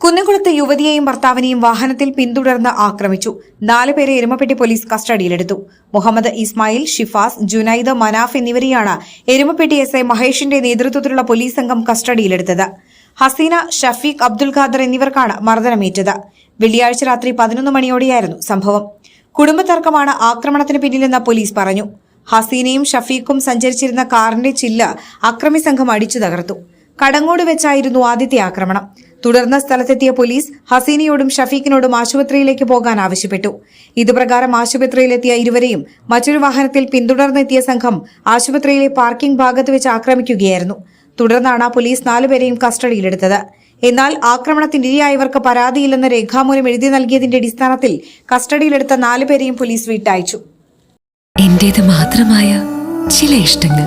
കുന്നംകുളത്ത് യുവതിയെയും ഭർത്താവിനെയും വാഹനത്തിൽ പിന്തുടർന്ന് ആക്രമിച്ചു. നാലുപേരെ എരുമപ്പെട്ടി പോലീസ് കസ്റ്റഡിയിലെടുത്തു. മുഹമ്മദ് ഇസ്മായിൽ ഷിഫാസ് ജുനൈദ് മനാഫ് എന്നിവരെയാണ് എരുമപ്പെട്ടി എസ് ഐ മഹേഷിന്റെ നേതൃത്വത്തിലുള്ള പോലീസ് സംഘം കസ്റ്റഡിയിലെടുത്തത്. ഹസീന ഷഫീഖ് അബ്ദുൽ ഖാദർ എന്നിവർക്കാണ് മർദ്ദനമേറ്റത്. വെള്ളിയാഴ്ച രാത്രി പതിനൊന്ന് മണിയോടെയായിരുന്നു സംഭവം. കുടുംബതർക്കമാണ് ആക്രമണത്തിന് പിന്നിലെന്ന് പോലീസ് പറഞ്ഞു. ഹസീനയും ഷഫീഖും സഞ്ചരിച്ചിരുന്ന കാറിന്റെ ചില്ല് അക്രമി സംഘം അടിച്ചു തകർത്തു. കടങ്ങോട് വെച്ചായിരുന്നു ആദ്യത്തെ ആക്രമണം. തുടർന്ന് സ്ഥലത്തെത്തിയ പോലീസ് ഹസീനയോടും ഷഫീഖിനോടും ആശുപത്രിയിലേക്ക് പോകാൻ ആവശ്യപ്പെട്ടു. ഇതുപ്രകാരം ആശുപത്രിയിലെത്തിയ ഇരുവരെയും മറ്റൊരു വാഹനത്തിൽ പിന്തുടർന്നെത്തിയ സംഘം ആശുപത്രിയിലെ പാർക്കിംഗ് ഭാഗത്ത് വെച്ച് ആക്രമിക്കുകയായിരുന്നു. തുടർന്നാണ് പോലീസ് നാലുപേരെയും കസ്റ്റഡിയിലെടുത്തത്. എന്നാൽ ആക്രമണത്തിനിരയായവർക്ക് പരാതിയില്ലെന്ന് രേഖാമൂലം എഴുതി നൽകിയതിന്റെ അടിസ്ഥാനത്തിൽ കസ്റ്റഡിയിലെടുത്ത നാലുപേരെയും പോലീസ് വിട്ടയച്ചു. എന്റേത് മാത്രമായ ചില ഇഷ്ടങ്ങൾ.